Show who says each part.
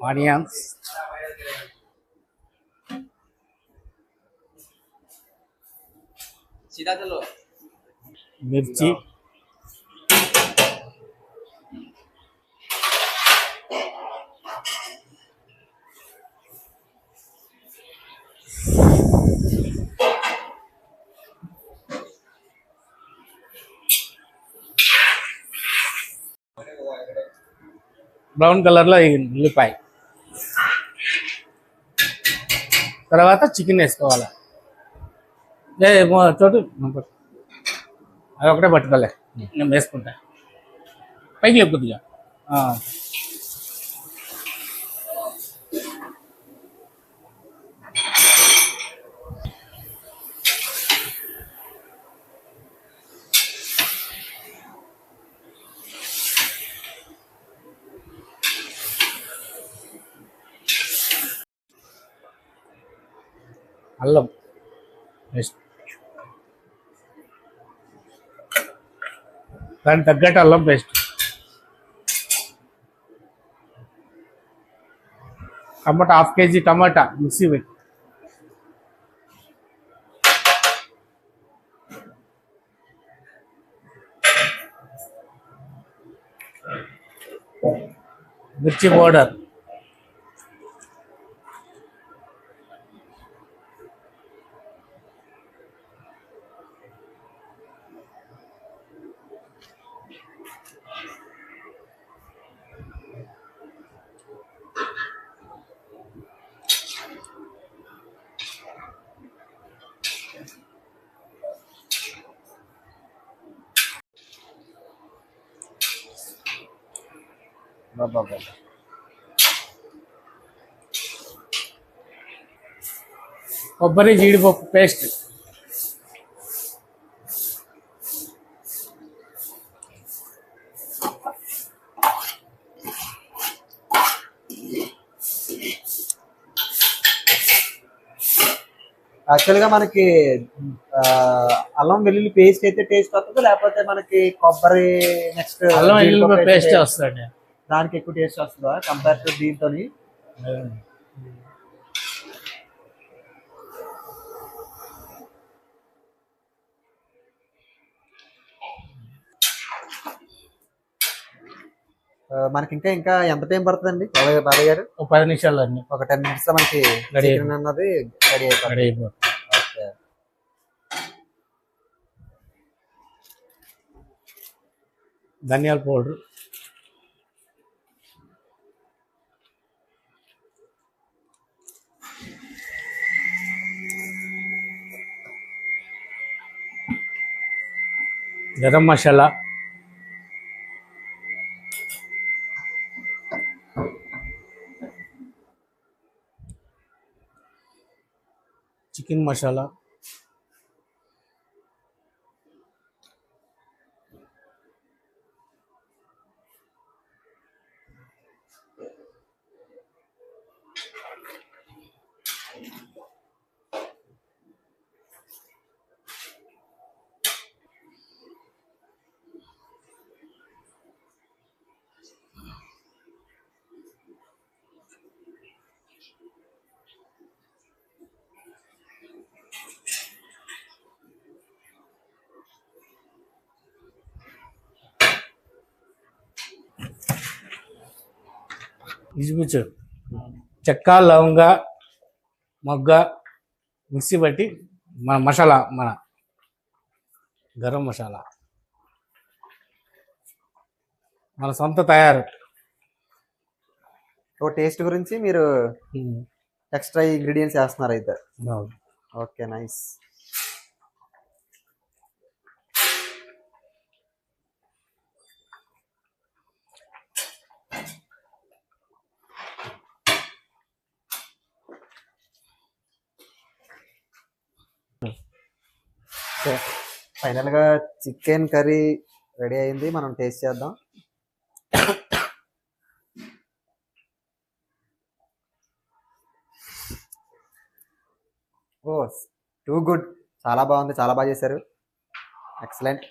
Speaker 1: audience.
Speaker 2: Mirchi. brown
Speaker 1: color lah ini lebih baik. తర్వాత chicken వేసుకోవాలి? లే చోటు అదొకటే అది ఒకటే పట్టుకోలే. నేను వేసుకుంటా. పైకి లేపు అల్లం. నెక్స్ట్ దానికి తగ్గట్టు అల్లం paste tomato half KG tomato mixie పెట్టి. మిర్చి పౌడర్. బాబా కొబ్బరి జీడిపప్పు పేస్ట్.
Speaker 2: యాక్చువల్గా మనకి అల్లం వెల్లుల్లి పేస్ట్ అయితే టేస్ట్ వస్తుంది లేకపోతే మనకి కొబ్బరి నెక్స్ట్
Speaker 1: అల్లం వెల్లుల్లి పేస్ట్ వస్తుంది
Speaker 2: దానికి ఎక్కువ టేస్ట్ వస్తుందా? కంపేర్ టు దీంతో మనకి ఇంకా ఇంకా ఎంత టైం పడుతుందండి? బాబాయ్ బాబాయ్ గారు?
Speaker 1: ఒక పది నిమిషాలు అన్ని
Speaker 2: ఒక టెన్ మినిట్స్లో మనకి చికెన్ అన్నది రెడీ అయిపోతుంది.
Speaker 1: ధనియాల పౌడర్. గరం మసాలా. చికెన్ మసాలా. ఇచ్చిపుచ్చు చెక్క లవంగ మొగ్గ మిక్సీ పట్టి మన మసాలా మన గరం మసాలా. మన సొంత తయారు.
Speaker 2: ఓ టేస్ట్ గురించి మీరు ఎక్స్ట్రా ఇంగ్రీడియంట్స్ వేస్తున్నారు అయితే. Okay nice. ఫైనల్గా చికెన్ కర్రీ రెడీ అయింది. మనం టేస్ట్ చేద్దాం. Oh too good. చాలా బాగుంది. చాలా బాగా చేశారు. ఎక్సలెంట్.